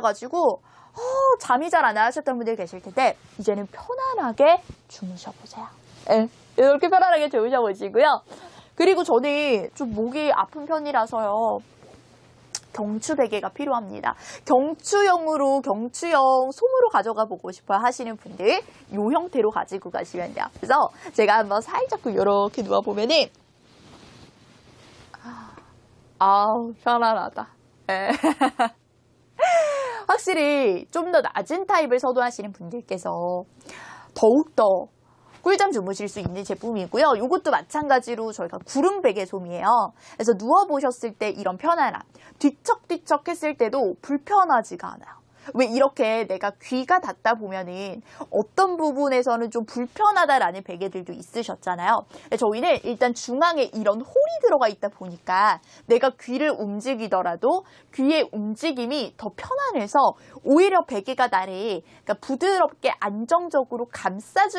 가지고 어, 잠이 잘안 와셨던 분들 계실 텐데 이제는 편안하게 주무셔 보세요. 예, 이렇게 편안하게 주무셔 보시고요. 그리고 저는 좀 목이 아픈 편이라서요. 경추 베개가 필요합니다. 경추형으로 경추형 솜으로 가져가 보고 싶어 하시는 분들 이 형태로 가지고 가시면 돼요. 그래서 제가 한번 살짝 이렇게 누워 보면은 아우 편안하다. 예. 확실히 좀 더 낮은 타입을 선호하시는 분들께서 더욱더 꿀잠 주무실 수 있는 제품이고요. 이것도 마찬가지로 저희가 구름 베개 솜이에요. 그래서 누워 보셨을 때 이런 편안함, 뒤척뒤척 했을 때도 불편하지가 않아요. 왜 이렇게 내가 귀가 닿다 보면은 어떤 부분에서는 좀 불편하다라는 베개들도 있으셨잖아요. 저희는 일단 중앙에 이런 홀이 들어가 있다 보니까 내가 귀를 움직이더라도 귀의 움직임이 더 편안해서 오히려 베개가 나를 그러니까 부드럽게 안정적으로 감싸주